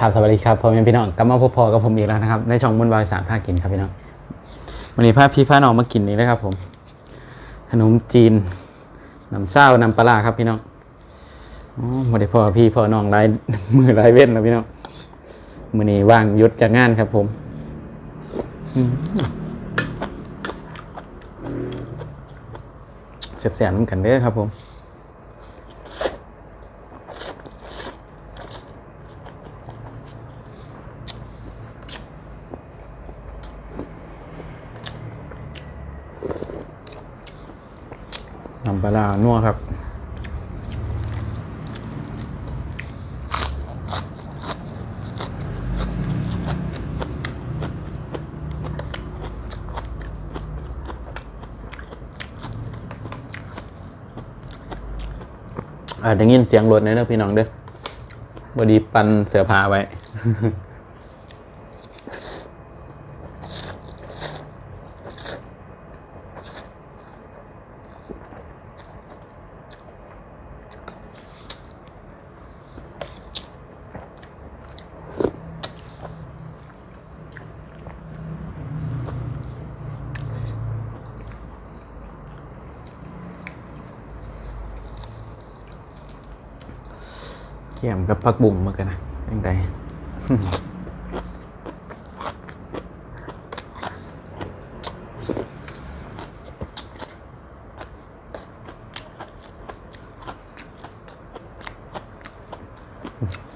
ครับสวัสดีครับพ่อแม่พี่น้องกลับมาพบพอกับผมอีกแล้วนะครับในช่องมุนวายสารภาคกินครับพี่น้องวันนี้พาพี่พาน้องมากินนี่นะครับ ผม ขนมจีนน้ำเศร้าน้ำปลาครับพี่น้องอ๋อมาได้พ่อพี่พ่อน้องไล่มือไล่เว้นแล้วพี่น้องมือนี้ว่างยุดจากงานครับผมอืมเสียบแสนน้ำกันเด้อครับผม น้ำปลาร้านัวครับ อ่าได้ยินเสียงรถในเด้อพี่น้องเด้อบดีปันเสือพาไว้ เกี่ยมกับผักบุ้งมากันนะยังไง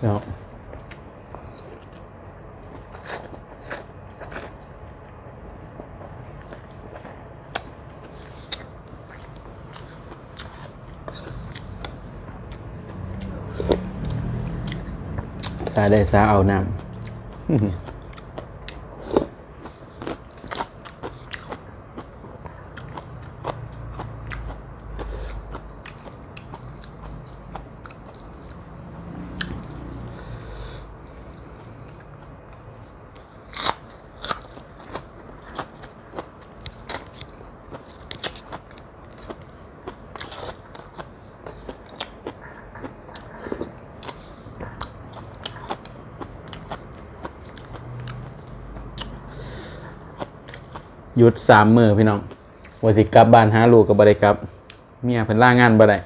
เดี๋ยวซาได้ซาเอาน้ำ หยุดสามมือพี่น้องวันสิกลับบ้านหาลูกกับบริกรับ เมียเพิ่นล่างานบ่ได้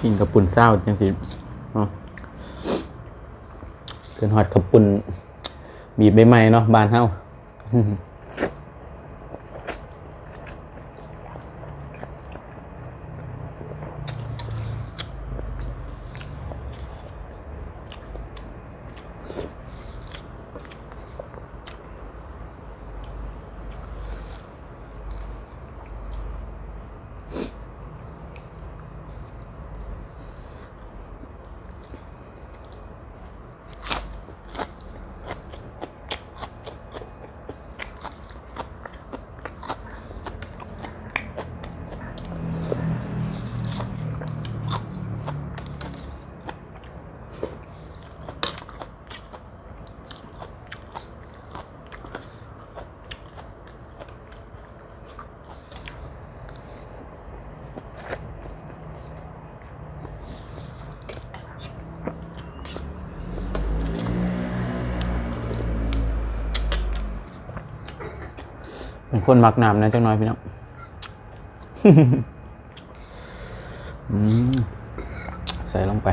กินกับปุ่นเศร้าจังสิเกินหอดกับปุ่นบีบใบไม้เนาะบานเฮา เป็นคนมักน้ำนะจังน้อยพี่น้องใส่ลงไป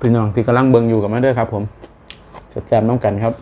พี่น้องที่กำลังเบิ่งอยู่กับมาเด้อครับ ผมแซ่บๆน้ำกันครับ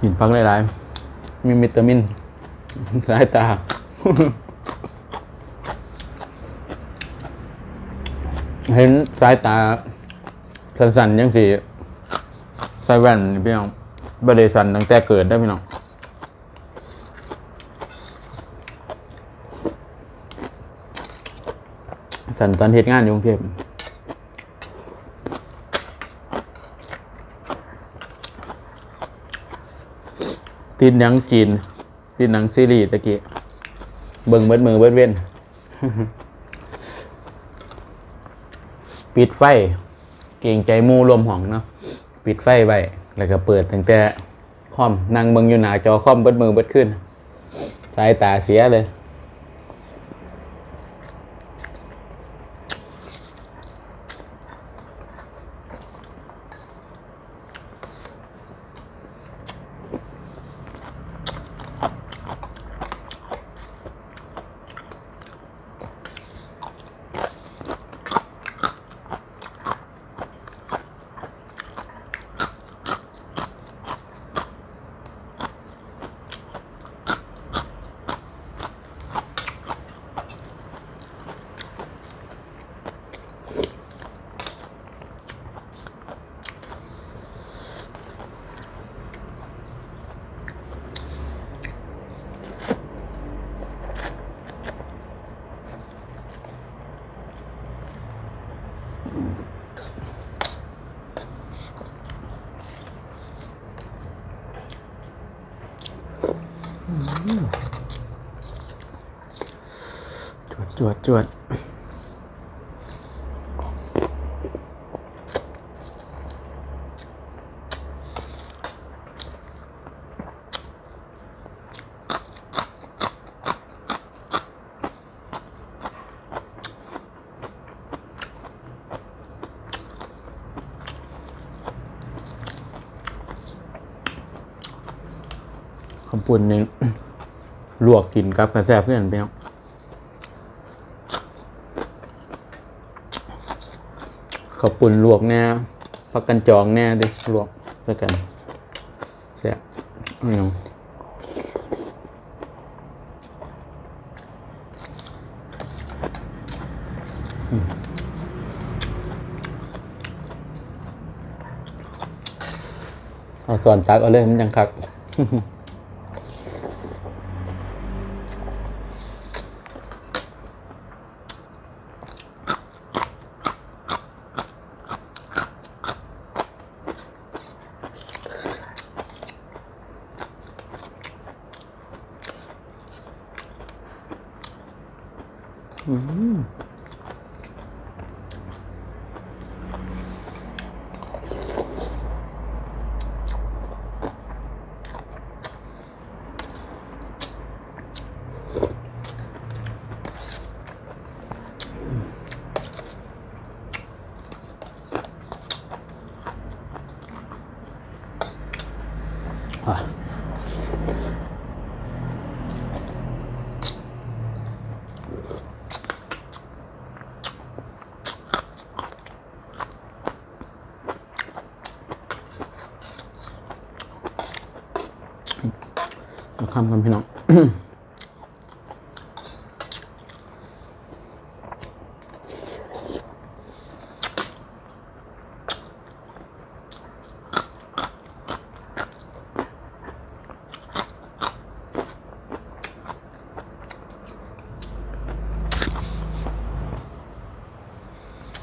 กินพักหลายๆมีวิตามิน สายตา เห็นสายตา สันๆยังสีใส่แว่นพี่น้องบริสันตั้งแต่เกิดได้พี่น้องสันตอนเหตุงานอยู่กรุงเทพ ติดหนังจีน ติดหนังซีรีส์ตะกี้เบิ่งเบิดมือเบิดเว้น ปิดไฟ เก่งใจมูรวมห้องเนาะปิดไฟไว้แล้วก็เปิดตั้งแต่คอมนั่งเบิ่งอยู่หน้าจอคอมเบิดมือเบิดขึ้น สายตาเสียเลย จวดจวดขอบคุณนี่ลวกกินกับกระแซบเพื่อนไปเนาะ ขอบคุณลวกแน่พักกันจองแน่ดิลวกสักกันแซ่บอืมอืมเอาส่วนตักเอาเลยมันยังคัก อ ทำกันพี่น้อง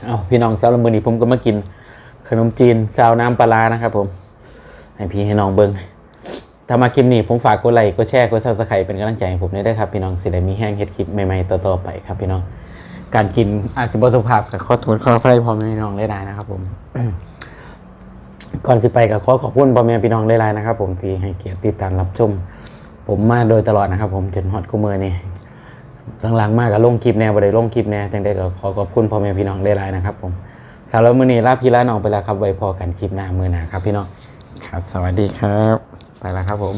เอาพี่น้องสาวลำมือนี้ผมก็มากินขนมจีนซาวน้ำปลานะครับผม ให้พี่ให้น้องเบิ้ง ถ้ามากินนี่ผมฝากกดไลค์กดแชร์กดซับสไครต์เป็นกำลังใจให้ผมด้วยครับพี่น้องสิได้มีแห้งเฮ็ดคลิปใหม่ๆต่อๆไปครับพี่น้อง การกินอาจสิบสุภาพกับข้อทุนข้อไฟพ่อแม่พี่น้องได้ๆนะครับผมก่อนสิไปกับขอขอบคุณพ่อแม่พี่น้องได้ๆนะครับ ผมที่ให้เกียรติติดตามรับชม ผมมาโดยตลอดนะครับ ผมจนฮอตกูมือนี่หลังๆมากกับลงคลิปแนวบริลงคลิปแนวจังได้ก็ขอขอบคุณพ่อแม่พี่น้องได้หลายนะครับ ผมสำหรับมื้อนี้ลาพี่ลาน้องไปแล้วครับไว้พอกันคลิปหน้ามื้อหน้าครับพี่น้อง ครับ สวัสดีครับ ไปแล้วครับผม